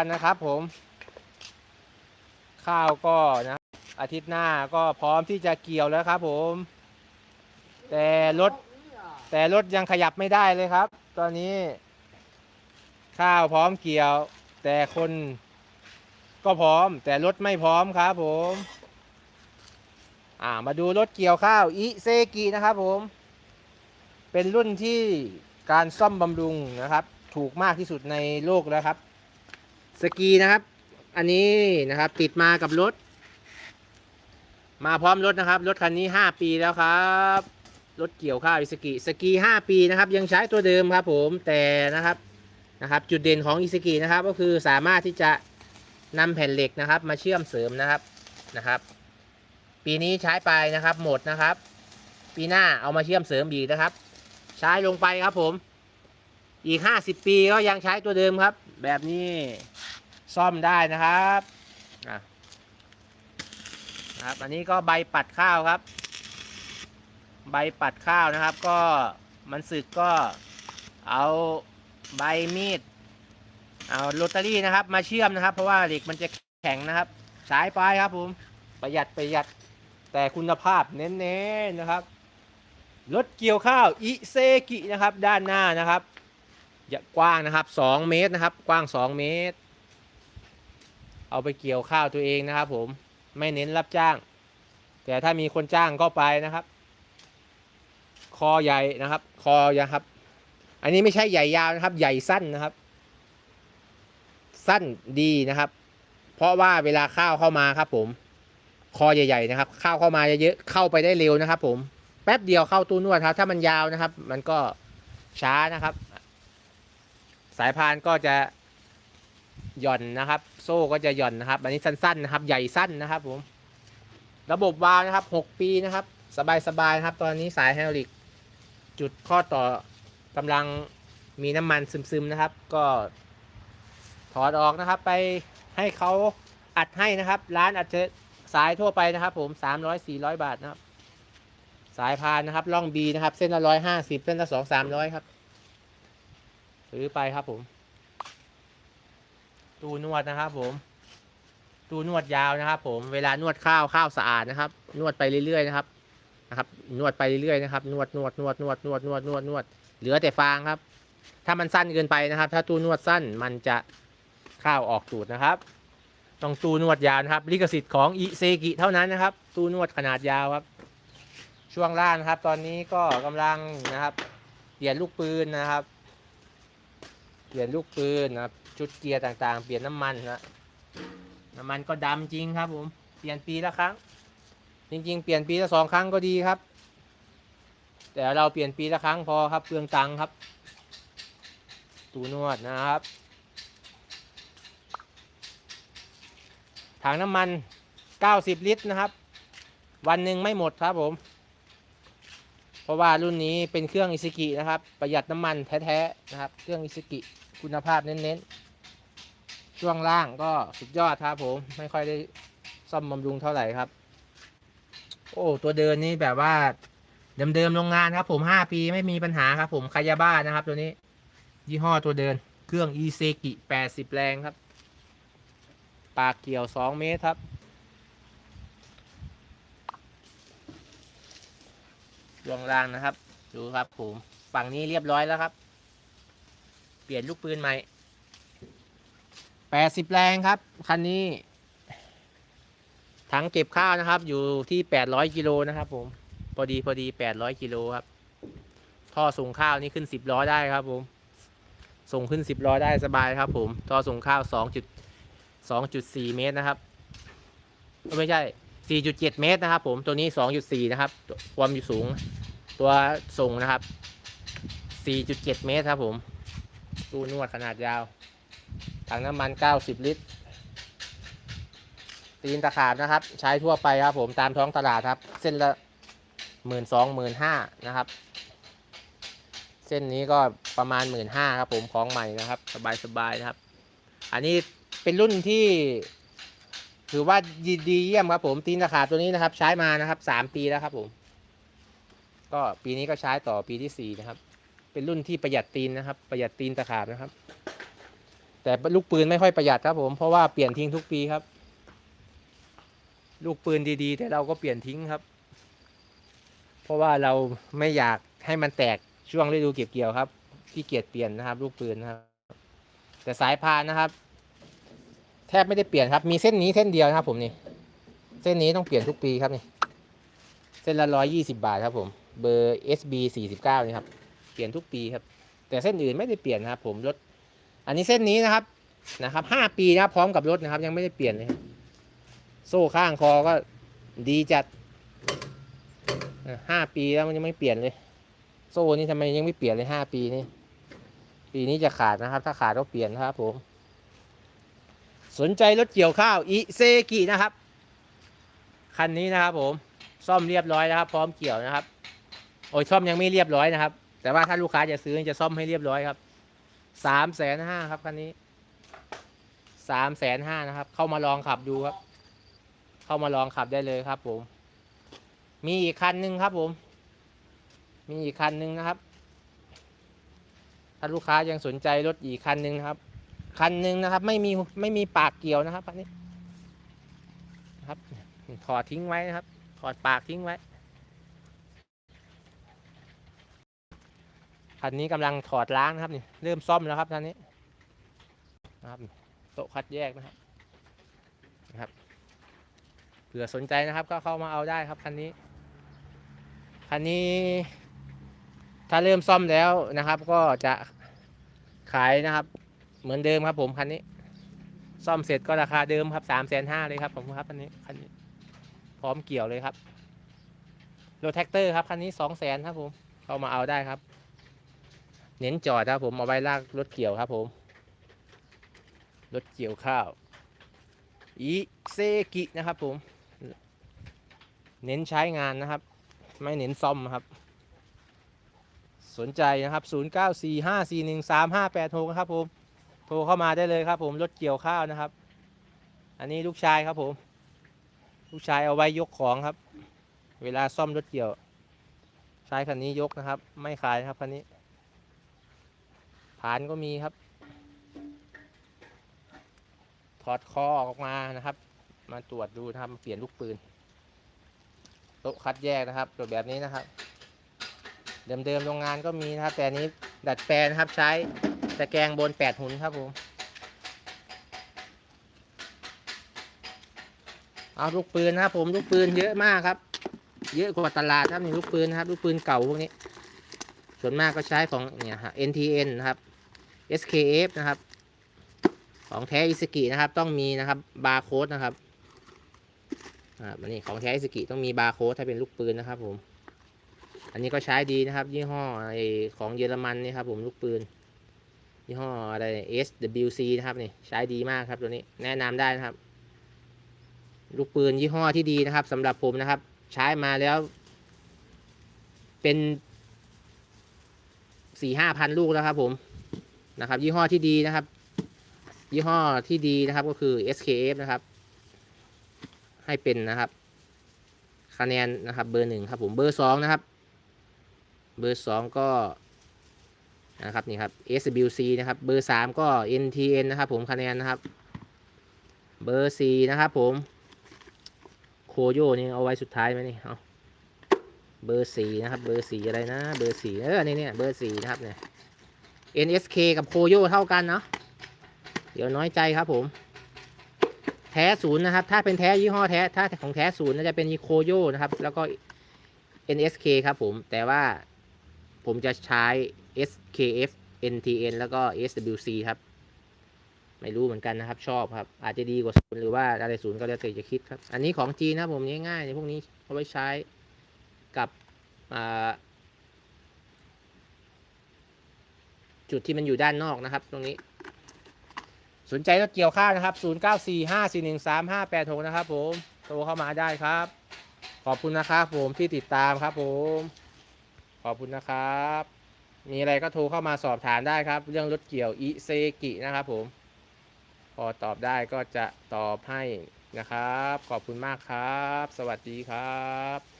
กันนะครับผม ข้าวก็นะ อาทิตย์หน้าก็พร้อมที่จะเกี่ยวแล้วครับผม แต่รถแต่รถยังขยับไม่ได้เลยครับ ตอนนี้ ข้าวพร้อมเกี่ยว แต่คนก็พร้อม แต่รถไม่พร้อมครับผม อ่ามาดูรถเกี่ยวข้าวอิเซกินะครับผม เป็นรุ่นที่การซ่อมบำรุงนะครับ ถูกมากที่สุดในโลกแล้วครับ สกีนะครับ อันนี้นะครับติดมากับรถ มาพร้อมรถนะครับ รถคันนี้ 5 ปีแล้วครับ รถเกี่ยวข้าวอิสกิสกี5 ปีนะครับ ยังใช้ตัวเดิมครับผมแต่นะครับนะครับ จุดเด่นของอิสกินะครับ ก็คือสามารถที่จะนำแผ่นเหล็กนะครับ มาเชื่อมเสริมนะครับนะครับ ปีนี้ใช้ไปนะครับ หมดนะครับ ปีหน้าเอามาเชื่อมเสริมอีกนะครับ ใช้ลงไปครับผมอีก 50 ปีก็ยังใช้ตัวเดิมครับ แบบนี้ ซ่อมได้นะครับนะครับ อันนี้ก็ใบปัดข้าวครับ ใบปัดข้าวนะครับ ก็มันสึกก็เอาใบมีด เอาโรตารี่นะครับ มาเชื่อมนะครับ เพราะว่าเหล็กมันจะแข็งนะครับใช้ไปครับผม ประหยัดประหยัดแต่คุณภาพเน้นๆนะครับรถเกี่ยวข้าวอิเซกินะครับ ด้านหน้านะครับ กว้างนะครับ 2 เมตรนะครับ กว้าง 2 เมตร เอาไปเกี่ยวข้าวตัวเองนะครับผมไม่เน้นรับจ้าง แต่ถ้ามีคนจ้างก็ไปนะครับ คอใหญ่นะครับ คอยาวครับ อันนี้ไม่ใช่ใหญ่ยาวนะครับ ใหญ่สั้นนะครับ สั้นดีนะครับ เพราะว่าเวลาข้าวเข้ามาครับผม คอใหญ่ ๆ นะครับ ข้าวเข้ามาเยอะๆเข้าไปได้เร็วนะครับ ผมแป๊บเดียวเข้าตู้นวดครับ ถ้ามันยาวนะครับ มันก็ช้านะครับ สายพานก็จะหย่อนนะครับ โซ่ก็จะหย่อนนะครับ อันนี้สั้นๆนะครับ ใหญ่สั้นนะครับผม ระบบวาล์วนะครับ 6 ปีนะครับ สบายๆนะครับ ตอนนี้สายไฮดรอลิก จุดข้อต่อกำลังมีน้ำมันซึมๆนะครับ ก็ถอดออกนะครับ ไปให้เขาอัดให้นะครับ ร้านอาจจะสายทั่วไปนะครับ ผม 300-400 บาทนะครับ สายพานนะครับล่องบีนะครับ เส้นละร้อยห้าสิบเส้นละสองสามร้อยครับ ซื้อไปครับผม ตู้นวดนะครับผม ตู้นวดยาวนะครับ ผม เวลานวดข้าวข้าวสะอาดนะครับ นวดไปเรื่อยๆนะครับ นะครับ นวดไปเรื่อยๆนะครับ นวดนวดนวดนวดนวดนวดนวดนวด เหลือแต่ฟางครับ ถ้ามันสั้นเกินไปนะครับ ถ้าตู้นวดสั้นมันจะข้าวออกตูดนะครับ ต้องตู้นวดยาวนะครับ ลิขสิทธิ์ของอิเซกิเท่านั้นนะครับ ตู้นวดขนาดยาวครับ ช่วงล่างนะครับ ตอนนี้ก็กำลังนะครับเปลี่ยนลูกปืนนะครับ เปลี่ยนลูกปืนนะครับชุดเกียร์ต่างๆ เปลี่ยนน้ำมันนะน้ำมันก็ดำจริงครับผมเปลี่ยนปีละครั้ง จริง ๆ เปลี่ยนปีละสองครั้งก็ดีครับ แต่เราเปลี่ยนปีละครั้งพอครับเปลืองตังค์ครับ ตูนวดนะครับ ถังน้ำมัน 90 ลิตรนะครับ วันหนึ่งไม่หมดครับผม เพราะว่ารุ่นนี้เป็นเครื่องอิซิกินะครับ ประหยัดน้ำมันแท้ๆนะครับ เครื่องอิซิกิคุณภาพเน้นๆ ช่วงล่างก็สุดยอดครับผมไม่ค่อยได้ซ่อมบำรุงเท่าไหร่ครับ โอ้ตัวเดินนี่แบบว่าเดิมๆโรงงานครับ ผม 5 ปีไม่มีปัญหาครับ ผมคายาบ้านะครับ ตัวนี้ ยี่ห้อตัวเดิน เครื่องอิเซกิ80 แรงครับ ปากเกี่ยว 2 เมตรครับ ดวงล่างนะครับ ดูครับผมฝั่งนี้เรียบร้อยแล้วครับ เปลี่ยนลูกปืนใหม่80แรงครับ คันนี้ ถังเก็บข้าวนะครับ อยู่ที่800กิโลนะครับผมพอดีพอดี800กิโลครับ ท่อส่งข้าวนี่ขึ้น10ล้อได้ครับผม ส่งขึ้น10ล้อได้สบายครับผม ท่อส่งข้าว2 2.4เมตรนะครับ ไม่ใช่4.7เมตรนะครับผม ตัวนี้2.4นะครับ ความอยู่สูง ตัวส่งนะครับ 4.7 เมตรครับผมตู้นวดขนาดยาว ถังน้ำมัน 90 ลิตร ตีนตะขาบนะครับ ใช้ทั่วไปครับผมตามท้องตลาดครับ เส้นละหมื่นสองหมื่นห้านะครับ เส้นนี้ก็ประมาณหมื่นห้าครับผมของใหม่นะครับ สบายๆนะครับ อันนี้เป็นรุ่นที่ ถือว่าดีดีเยี่ยมครับผมตีนตะขาบตัวนี้นะครับ ใช้มานะครับสามปีแล้วครับผม ก็ปีนี้ก็ใช้ต่อปีที่สี่นะครับ เป็นรุ่นที่ประหยัดตีนนะครับ ประหยัดตีนตะขาบนะครับ แต่ลูกปืนไม่ค่อยประหยัดครับผมเพราะว่าเปลี่ยนทิ้งทุกปีครับ ลูกปืนดีๆ แต่เราก็เปลี่ยนทิ้งครับ เพราะว่าเราไม่อยากให้มันแตกช่วงฤดูเก็บเกี่ยวครับที่เกียจเปลี่ยนนะครับ ลูกปืนนะครับ แต่สายพานนะครับ แทบไม่ได้เปลี่ยนครับ มีเส้นนี้เส้นเดียวนะครับ ผมนี่ เส้นนี้ต้องเปลี่ยนทุกปีครับนี่ เส้นละร้อยยี่สิบาทครับผม เบอร์ SB สี่สิบเก้านี่ครับ เปลี่ยนทุกปีครับ แต่เส้นอื่นไม่ได้เปลี่ยนนะครับ ผมรถ อันนี้เส้นนี้นะครับ นะครับห้าปีนะครับพร้อมกับรถนะครับ ยังไม่ได้เปลี่ยนเลยโซ่ข้างคอก็ดีจัดห้าปีแล้วมันยังไม่เปลี่ยนเลย โซ่นี่ทำไมยังไม่เปลี่ยนเลยห้าปีนี่ ปีนี้จะขาดนะครับ ถ้าขาดก็เปลี่ยนนะครับผม สนใจรถเกี่ยวข้าวอิเซกินะครับ คันนี้นะครับผม ซ่อมเรียบร้อยนะครับ พร้อมเกี่ยวนะครับ โอ้ยซ่อมยังไม่เรียบร้อยนะครับ แต่ว่าถ้าลูกค้าจะซื้อจะซ่อมให้เรียบร้อยครับสามแสนห้าครับคันนี้สามแสนห้านะครับ เข้ามาลองขับดูครับ เข้ามาลองขับได้เลยครับผม มีอีกคันหนึ่งครับผม มีอีกคันหนึ่งนะครับ ถ้าลูกค้ายังสนใจรถอีกคันหนึ่งนะครับ คันหนึ่งนะครับ ไม่มีไม่มีปากเกี่ยวนะครับคันนี้ ครับถอดทิ้งไว้นะครับถอดปากทิ้งไว้ คันนี้กำลังถอดล้างนะครับนี่เริ่มซ่อมแล้วครับคันนี้นะครับโต๊ะคัดแยกนะครับนะครับเผื่อสนใจนะครับก็เข้ามาเอาได้ครับคันนี้คันนี้ ถ้าเริ่มซ่อมแล้วนะครับ ก็จะขายนะครับ เหมือนเดิมครับผมคันนี้ ซ่อมเสร็จก็ราคาเดิมครับสามแสนห้าเลยครับผมครับคันนี้คันนี้ พร้อมเกี่ยวเลยครับรถแท็กเตอร์ครับคันนี้สองแสนครับผมเข้ามาเอาได้ครับ เน้นจอดครับผมเอาไว้ลากรถเกี่ยวครับผม รถเกี่ยวข้าวอิเซกินะครับผม เน้นใช้งานนะครับ ไม่เน้นซ่อมครับ สนใจนะครับ 0945413586นะครับผม โทรเข้ามาได้เลยครับผม รถเกี่ยวข้าวนะครับ อันนี้ลูกชายครับผม ลูกชายเอาไว้ยกของครับ เวลาซ่อมรถเกี่ยว ใช้คันนี้ยกนะครับ ไม่ขายครับคันนี้ ฐานก็มีครับ ถอดคอออกมานะครับ มาตรวจดูนะครับมาเปลี่ยนลูกปืนโต๊ะคัดแยกนะครับตัวแบบนี้นะครับ เดิมๆโรงงานก็มีนะครับ แต่นี้ดัดแปลงนครับใช้ตะแกรงบนแปดหุ่นครับผมเอาลูกปืนนะครับผมลูกปืนเยอะมากครับ เยอะกว่าตลาดครับนี่ลูกปืนนะครับลูกปืนเก่าพวกนี้ ส่วนมากก็ใช้ของเนี่ยฮะ NTN นะครับ SKF นะครับ ของแท้อิสกินะครับ ต้องมีนะครับบาร์โค้ดนะครับอ่าอันนี้ของแท้อิสกิต้องมีบาร์โค้ดถ้าเป็นลูกปืนนะครับผมอันนี้ก็ใช้ดีนะครับ ยี่ห้อไอของเยอรมันนี่ครับผมลูกปืน ยี่ห้ออะไร SWC นะครับนี่ใช้ดีมากครับตัวนี้แนะนำได้นะครับ ลูกปืนยี่ห้อที่ดีนะครับสำหรับผมนะครับ ใช้มาแล้ว เป็นสี่ห้าพันลูกแล้วครับผม นะครับ ยี่ห้อที่ดีนะครับ ยี่ห้อที่ดีนะครับก็คือ SKF นะครับ ให้เป็นนะครับ คะแนนนะครับ เบอร์หนึ่งครับผมเบอร์สองนะครับ เบอร์สองก็นะครับนี่ครับ SWC นะครับ เบอร์สามก็ NTN นะครับผมคะแนนนะครับเบอร์สี่นะครับผม โคโยนี่เอาไว้สุดท้ายไหมนี่เอาเบอร์สี่นะครับ เบอร์สี่อะไรนะ เบอร์สี่เออนี่เนี่ยเบอร์สี่นะครับเนี่ย NSK กับโคโยเท่ากันเนาะเดี๋ยวน้อยใจครับผม แท้ศูนย์นะครับ ถ้าเป็นแท้ยี่ห้อแท้ถ้าของแท้ศูนย์น่าจะเป็นโคโยนะครับ แล้วก็ NSK ครับผม แต่ว่าผมจะใช้ SKF NTN แล้วก็ SWC ครับ ไม่รู้เหมือนกันนะครับ ชอบครับ อาจจะดีกว่าศูนย์หรือว่าอะไรศูนย์ก็แล้วแต่จะคิดครับ อันนี้ของจีนนะผมง่ายๆในพวกนี้เอาไว้ใช้กับอ่า จุดที่มันอยู่ด้านนอกนะครับ ตรงนี้ สนใจรถเกี่ยวข้าวนะครับ 0945413586 นะครับ ผมโทรเข้ามาได้ครับ ขอบคุณนะครับผมที่ติดตามครับ ผม ขอบคุณนะครับ มีอะไรก็โทรเข้ามาสอบถามได้ครับ เรื่องรถเกี่ยวอิเซกินะครับ ผม พอตอบได้ก็จะตอบให้นะครับ ขอบคุณมากครับ สวัสดีครับ